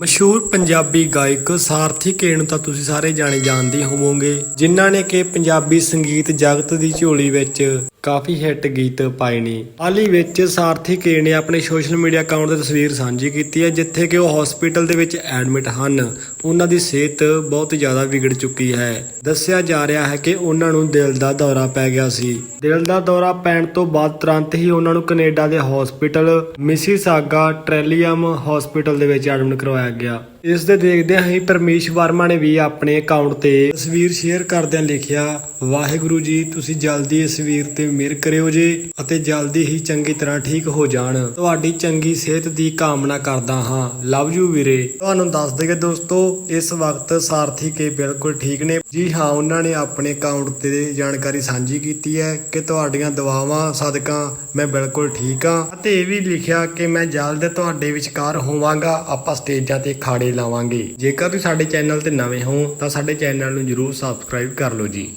ਮਸ਼ਹੂਰ ਪੰਜਾਬੀ ਗਾਇਕ ਸਾਰਥੀ ਕੇ ਨੂੰ ਤਾਂ ਤੁਸੀਂ ਸਾਰੇ ਜਾਣੇ ਜਾਣਦੇ ਹੋਵੋਗੇ, ਜਿਨ੍ਹਾਂ ਨੇ ਕਿ ਪੰਜਾਬੀ ਸੰਗੀਤ ਜਗਤ ਦੀ ਝੋਲੀ ਵਿੱਚ ਕਾਫੀ ਹਿੱਟ ਗੀਤ ਪਾਏ ਨੇ। ਹਾਲ ਵਿੱਚ ਸਾਰਥੀ ਕੇ ਨੇ ਆਪਣੇ ਸੋਸ਼ਲ ਮੀਡੀਆ ਅਕਾਊਂਟ ਤੇ ਤਸਵੀਰ ਸਾਂਝੀ ਕੀਤੀ ਹੈ, ਜਿੱਥੇ ਕਿ ਉਹ ਹਸਪੀਟਲ ਦੇ ਵਿੱਚ ਐਡਮਿਟ ਹਨ। ਉਹਨਾਂ ਦੀ ਸਿਹਤ ਬਹੁਤ ਜ਼ਿਆਦਾ ਵਿਗੜ ਚੁੱਕੀ ਹੈ। ਦੱਸਿਆ ਜਾ ਰਿਹਾ ਹੈ ਕਿ ਉਹਨਾਂ ਨੂੰ ਦਿਲ ਦਾ ਦੌਰਾ ਪੈ ਗਿਆ ਸੀ। ਦਿਲ ਦਾ ਦੌਰਾ ਪੈਣ ਤੋਂ ਬਾਅਦ ਤੁਰੰਤ ਹੀ ਉਹਨਾਂ ਨੂੰ ਕੈਨੇਡਾ ਦੇ ਹਸਪੀਟਲ ਮਿਸੀਸਾਗਾ ਟ੍ਰੈਲੀਅਮ ਹਸਪੀਟਲ ਦੇ ਵਿੱਚ ਐਡਮਿਟ ਕਰਵਾਇਆ ਗਿਆ। ਇਸ ਦੇ ਦੇਖਦਿਆਂ ਹੀ ਪਰਮੇਸ਼ ਵਰਮਾ ਨੇ ਵੀ ਆਪਣੇ ਅਕਾਊਂਟ ਤੇ ਤਸਵੀਰ ਸ਼ੇਅਰ ਕਰਦਿਆਂ ਲਿਖਿਆ, ਵਾਹਿਗੁਰੂ ਜੀ, ਤੁਸੀਂ ਜਲਦੀ ਇਸ ਵੀਰ ਤੇ ਮਿਹਰ ਕਰਿਓ ਜੀ ਅਤੇ ਜਲਦੀ ਹੀ ਚੰਗੀ ਤਰ੍ਹਾਂ ਠੀਕ ਹੋ ਜਾਣ। ਤੁਹਾਡੀ ਚੰਗੀ ਸਿਹਤ ਦੀ ਕਾਮਨਾ ਕਰਦਾ ਹਾਂ। ਲਵ ਯੂ ਵੀਰੇ। ਤੁਹਾਨੂੰ ਦੱਸ ਦੇਗੇ ਦੋਸਤੋ, ਇਸ ਵਕਤ ਸਾਰਥੀ ਕੇ ਬਿਲਕੁਲ ਠੀਕ ਨੇ। ਜੀ ਹਾਂ, ਉਹਨਾਂ ਨੇ ਆਪਣੇ ਅਕਾਊਂਟ ਤੇ ਜਾਣਕਾਰੀ ਸਾਂਝੀ ਕੀਤੀ ਹੈ ਕਿ ਤੁਹਾਡੀਆਂ ਦੁਆਵਾਂ, ਸਦਕਾ ਮੈਂ ਬਿਲਕੁਲ ਠੀਕ ਹਾਂ। ਅਤੇ ਇਹ ਵੀ ਲਿਖਿਆ ਕਿ ਮੈਂ ਜਲਦ ਤੁਹਾਡੇ ਵਿਚਕਾਰ ਹੋਵਾਂਗਾ। ਆਪਾਂ ਸਟੇਜਾਂ ਤੇ ਖਾੜੇ ਲਾਵਾਂਗੇ। ਜੇਕਰ ਤੁਸੀਂ ਸਾਡੇ ਚੈਨਲ ਤੇ ਨਵੇਂ ਹੋ, ਤਾਂ ਸਾਡੇ ਚੈਨਲ ਨੂੰ ਜਰੂਰ ਸਬਸਕ੍ਰਾਈਬ ਕਰ ਲਓ ਜੀ।